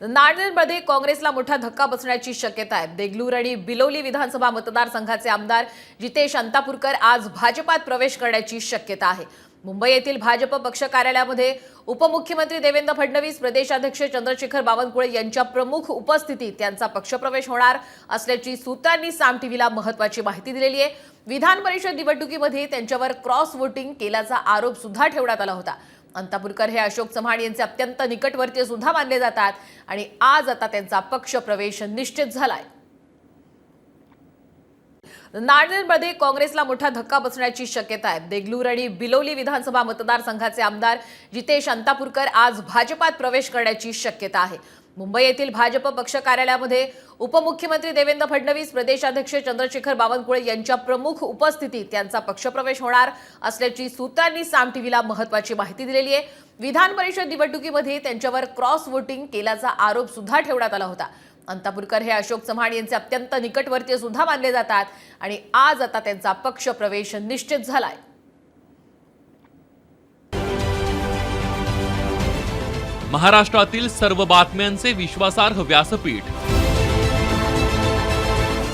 नांदेडमध्ये काँग्रेसला मोठा धक्का बसण्याची शक्यता आहे. देगलूर आणि बिलोली विधानसभा मतदारसंघाचे आमदार जितेश अंतापूरकर आज भाजपात प्रवेश करण्याची शक्यता आहे. मुंबई येथील भाजप पक्ष कार्यालयामध्ये उपमुख्यमंत्री देवेंद्र फडणवीस प्रदेशाध्यक्ष चंद्रशेखर बावनकुळे यांच्या प्रमुख उपस्थितीत त्यांचा पक्षप्रवेश होणार असल्याची सूत्रांनी साम टीव्हीला महत्वाची माहिती दिलेली आहे. विधान परिषद निवडणुकीमध्ये त्यांच्यावर क्रॉस वोटिंग केल्याचा आरोप सुद्धा ठेवण्यात आला होता. अंतापूरकर हे अशोक चव्हाण यांचे अत्यंत निकटवर्तीय सुद्धा मानले जातात. आणि आज आता त्यांचा पक्ष प्रवेश निश्चित झालाय. नांदेडमध्ये काँग्रेसला मोठा धक्का बसण्याची शक्यता आहे. देगलूर आणि बिलोली विधानसभा मतदारसंघाचे आमदार जितेश अंतापूरकर आज भाजपात प्रवेश करण्याची शक्यता आहे. मुंबई येथील भाजप पक्ष कार्यालयामध्ये उपमुख्यमंत्री देवेंद्र फडणवीस प्रदेशाध्यक्ष चंद्रशेखर बावनकुळे यांच्या प्रमुख उपस्थितीत त्यांचा पक्षप्रवेश होणार असल्याची सूत्रांनी साम टीव्हीला महत्वाची माहिती दिलेली आहे. विधान परिषद निवडणुकीमध्ये त्यांच्यावर क्रॉस वोटिंग केल्याचा आरोप सुद्धा ठेवण्यात आला होता. अंतापूरकर हे अशोक चव्हाण यांचे अत्यंत निकटवर्तीय सुद्धा मानले जातात आणि आज आता त्यांचा पक्षप्रवेश निश्चित झालाय. महाराष्ट्रातील सर्व बातम्यांचे विश्वासार्ह व्यासपीठ